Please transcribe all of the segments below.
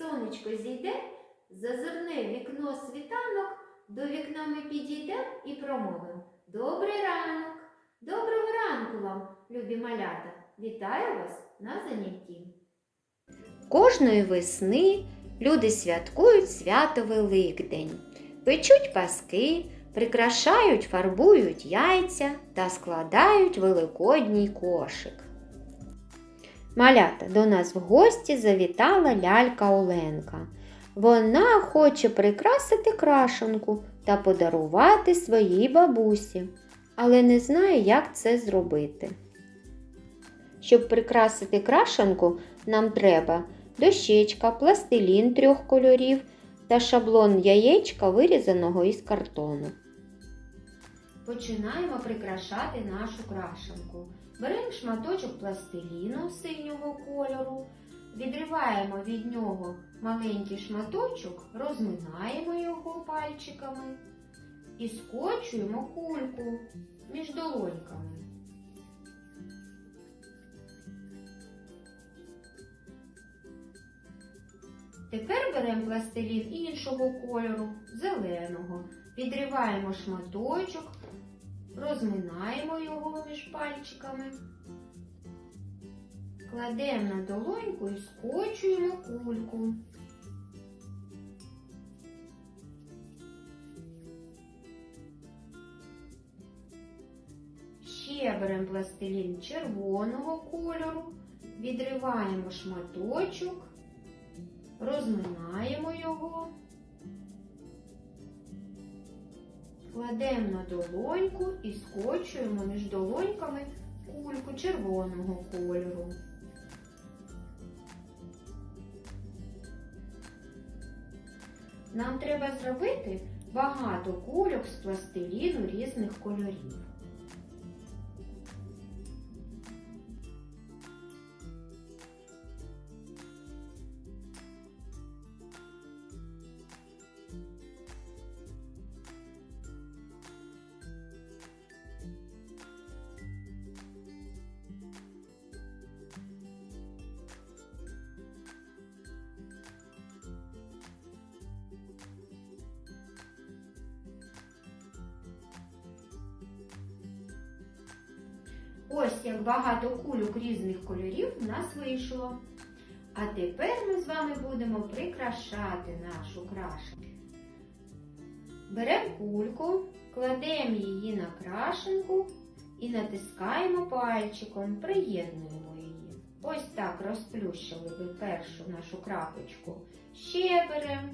сонечко зійде, зазирне вікно світанок, до вікна ми підійдемо і промовимо Добрий ранок! Доброго ранку вам, любі малята! Вітаю вас на занятті! Кожної весни люди святкують свято Великдень, печуть паски, прикрашають, фарбують яйця та складають великодній кошик. Малята, до нас в гості завітала лялька Оленка. Вона хоче прикрасити крашенку та подарувати своїй бабусі, але не знає, як це зробити. Щоб прикрасити крашенку, нам треба дощечка, пластилін трьох кольорів та шаблон яєчка, вирізаного із картону. Починаємо прикрашати нашу крашенку. Беремо шматочок пластиліну синього кольору, відриваємо від нього маленький шматочок, розминаємо його пальчиками і скочуємо кульку між долоньками. Тепер беремо пластилін іншого кольору, зеленого, відриваємо шматочок, розминаємо його між пальчиками, кладемо на долоньку і скочуємо кульку. Ще беремо пластилін червоного кольору, відриваємо шматочок, розминаємо його, кладемо на долоньку і скочуємо між долоньками кульку червоного кольору. Нам треба зробити багато кульок з пластиліну різних кольорів. Ось як багато кульок різних кольорів в нас вийшло. А тепер ми з вами будемо прикрашати нашу крашенку. Беремо кульку, кладемо її на крашенку і натискаємо пальчиком, приєднуємо її. Ось так розплющили ви першу нашу крапочку. Ще беремо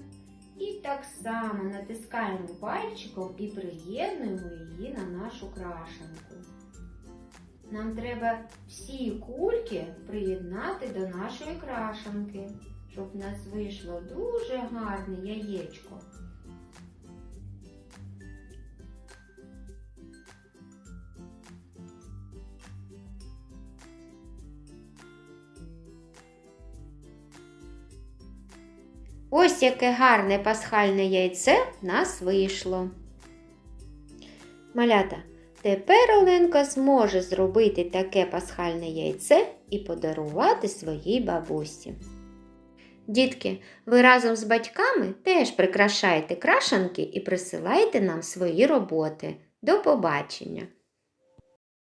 і так само натискаємо пальчиком і приєднуємо її на нашу крашенку. Нам треба всі кульки приєднати до нашої крашенки, щоб в нас вийшло дуже гарне яєчко. Ось яке гарне пасхальне яйце в нас вийшло. Малята. Тепер Оленка зможе зробити таке пасхальне яйце і подарувати своїй бабусі. Дітки, ви разом з батьками теж прикрашайте крашанки і присилайте нам свої роботи. До побачення!